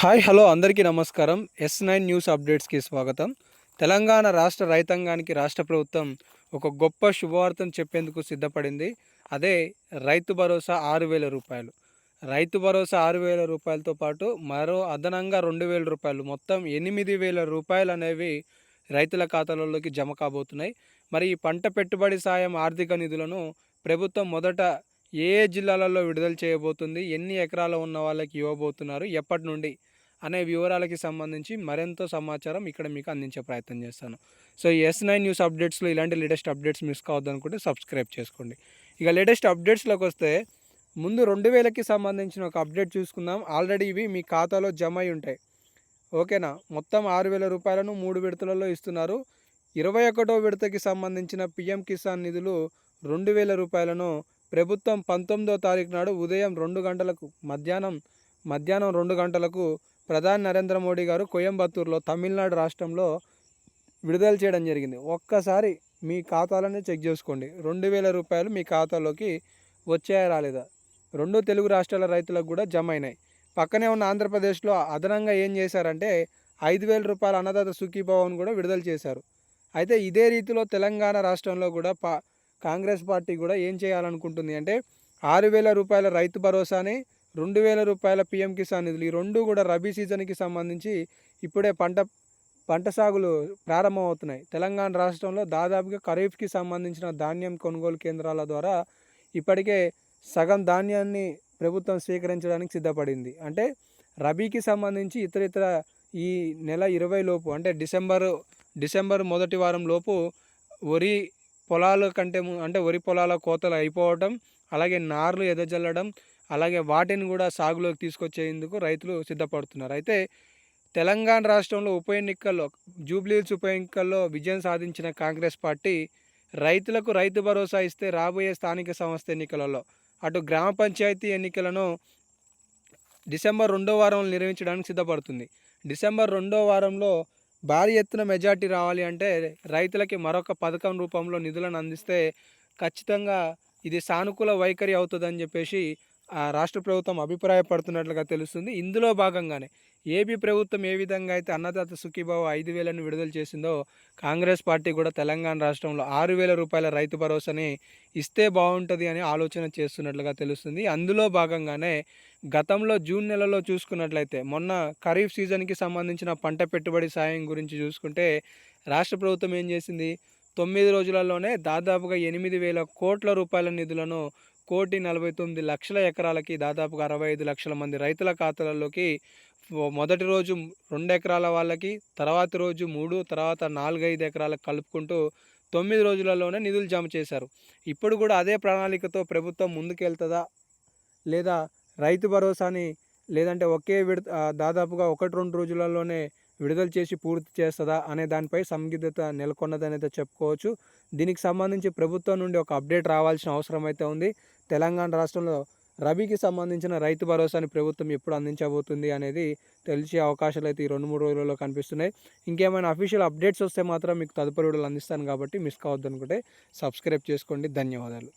Hi hello అందరికీ నమస్కారం. Yes nine news అప్డేట్స్కి స్వాగతం. తెలంగాణ రాష్ట్ర రైతాంగానికి రాష్ట్ర ప్రభుత్వం ఒక గొప్ప శుభవార్తను చెప్పేందుకు సిద్ధపడింది. అదే రైతు భరోసా ఆరు వేల రూపాయలు. రైతు భరోసా ఆరు వేల రూపాయలతో పాటు మరో అదనంగా రెండు వేల రూపాయలు. మొత్తం ఎనిమిది వేల రూపాయలు అనేవి రైతుల ఖాతాలలోకి జమ కాబోతున్నాయి. మరి ఈ పంట పెట్టుబడి సాయం ఆర్థిక నిధులను ప్రభుత్వం మొదట ఏ జిల్లాలలో విడుదల చేయబోతుంది ఎన్ని ఎకరాలు ఉన్న వాళ్ళకి ఇవ్వబోతున్నారు ఎప్పటి నుండి అనే వివరాలకి సంబంధించి మరింత సమాచారం ఇక్కడ మీకు అందించే ప్రయత్నం చేస్తాను. సో ఎస్ నైన్ న్యూస్ అప్డేట్స్లో ఇలాంటి లేటెస్ట్ అప్డేట్స్ మిస్ కావద్దనుకుంటే సబ్స్క్రైబ్ చేసుకోండి. ఇక లేటెస్ట్ అప్డేట్స్లోకి వస్తే ముందు రెండు వేలకి సంబంధించిన ఒక అప్డేట్ చూసుకుందాం. ఆల్రెడీ ఇవి మీ ఖాతాలో జమ అయి ఉంటాయి. ఓకేనా? మొత్తం ఆరు వేల రూపాయలను మూడు విడతలలో ఇస్తున్నారు. ఇరవై ఒకటో విడతకి సంబంధించిన పిఎం కిసాన్ నిధులు రెండు వేల రూపాయలను ప్రభుత్వం పంతొమ్మిదో తారీఖు నాడు ఉదయం రెండు గంటలకు మధ్యాహ్నం మధ్యాహ్నం రెండు గంటలకు ప్రధాని నరేంద్ర మోడీ గారు కోయంబత్తూరులో తమిళనాడు రాష్ట్రంలో విడుదల చేయడం జరిగింది. ఒక్కసారి మీ ఖాతాలని చెక్ చేసుకోండి. రెండు వేల రూపాయలు మీ ఖాతాలోకి వచ్చాయా రాలేదా? రెండు తెలుగు రాష్ట్రాల రైతులకు కూడా జమ అయినాయి. పక్కనే ఉన్న ఆంధ్రప్రదేశ్లో అదనంగా ఏం చేశారంటే ఐదు వేల రూపాయల అన్నదాత సుఖీభవన్ కూడా విడుదల చేశారు. అయితే ఇదే రీతిలో తెలంగాణ రాష్ట్రంలో కూడా పా కాంగ్రెస్ పార్టీ కూడా ఏం చేయాలనుకుంటుంది అంటే ఆరు వేల రూపాయల రైతు భరోసాని రెండు వేల రూపాయల పిఎం కిసాన్ నిధులు. ఈ రెండు కూడా రబీ సీజన్కి సంబంధించి ఇప్పుడే పంట పంట సాగులు ప్రారంభమవుతున్నాయి. తెలంగాణ రాష్ట్రంలో దాదాపుగా ఖరీఫ్కి సంబంధించిన ధాన్యం కొనుగోలు కేంద్రాల ద్వారా ఇప్పటికే సగం ధాన్యాన్ని ప్రభుత్వం స్వీకరించడానికి సిద్ధపడింది. అంటే రబీకి సంబంధించి ఇతర ఇతర ఈ నెల ఇరవై లోపు అంటే డిసెంబరు డిసెంబర్ మొదటి వారం లోపు వరి పొలాల కంటే అంటే వరి పొలాల కోతలు అయిపోవటం అలాగే నార్లు ఎదజల్లడం అలాగే వాటిని కూడా సాగులోకి తీసుకొచ్చేందుకు రైతులు సిద్ధపడుతున్నారు. అయితే తెలంగాణ రాష్ట్రంలో ఉప ఎన్నికల్లో జూబ్లీహిల్స్ ఉప ఎన్నికల్లో విజయం సాధించిన కాంగ్రెస్ పార్టీ రైతులకు రైతు భరోసా ఇస్తే రాబోయే స్థానిక సంస్థ ఎన్నికలలో అటు గ్రామ పంచాయతీ ఎన్నికలను డిసెంబర్ రెండో వారంలో నిర్వహించడానికి సిద్ధపడుతుంది. డిసెంబర్ రెండో వారంలో భారీ ఎత్తున మెజార్టీ రావాలి అంటే రైతులకి మరొక పథకం రూపంలో నిధులను అందిస్తే ఖచ్చితంగా ఇది సానుకూల వైఖరి అవుతుందని చెప్పేసి రాష్ట్ర ప్రభుత్వం అభిప్రాయపడుతున్నట్లుగా తెలుస్తుంది. ఇందులో భాగంగానే ఏపీ ప్రభుత్వం ఏ విధంగా అయితే అన్నదాత సుఖీభావ ఐదు వేలను విడుదల చేసిందో కాంగ్రెస్ పార్టీ కూడా తెలంగాణ రాష్ట్రంలో ఆరు వేల రూపాయల రైతు భరోసాని ఇస్తే బాగుంటుంది అని ఆలోచన చేస్తున్నట్లుగా తెలుస్తుంది. అందులో భాగంగానే గతంలో జూన్ నెలలో చూసుకున్నట్లయితే మొన్న ఖరీఫ్ సీజన్కి సంబంధించిన పంట పెట్టుబడి సాయం గురించి చూసుకుంటే రాష్ట్ర ప్రభుత్వం ఏం చేసింది? తొమ్మిది రోజులలోనే దాదాపుగా ఎనిమిది వేల కోట్ల రూపాయల నిధులను కోటి నలభై తొమ్మిది లక్షల ఎకరాలకి దాదాపుగా అరవై ఐదు లక్షల మంది రైతుల ఖాతాలలోకి మొదటి రోజు రెండు ఎకరాల వాళ్ళకి తర్వాతి రోజు మూడు తర్వాత నాలుగైదు ఎకరాలకు కలుపుకుంటూ తొమ్మిది రోజులలోనే నిధులు జమ చేశారు. ఇప్పుడు కూడా అదే ప్రణాళికతో ప్రభుత్వం ముందుకెళ్తుందా? లేదా రైతు భరోసాని లేదంటే ఒకే విడత దాదాపుగా ఒకటి రెండు రోజులలోనే విడుదల చేసి పూర్తి చేస్తుందా అనే దానిపై సందిగ్ధత నెలకొన్నదనైతే చెప్పుకోవచ్చు. దీనికి సంబంధించి ప్రభుత్వం నుండి ఒక అప్డేట్ రావాల్సిన అవసరం అయితే ఉంది. తెలంగాణ రాష్ట్రంలో రబీకి సంబంధించిన రైతు భరోసాని ప్రభుత్వం ఎప్పుడు అందించబోతుంది అనేది తెలిసే అవకాశాలు అయితే ఈ రెండు మూడు రోజులలో కనిపిస్తున్నాయి. ఇంకేమైనా అఫీషియల్ అప్డేట్స్ వస్తే మాత్రం మీకు తదుపరి వీడియోలు అందిస్తాను కాబట్టి మిస్ కావద్దు అనుకుంటే సబ్స్క్రైబ్ చేసుకోండి. ధన్యవాదాలు.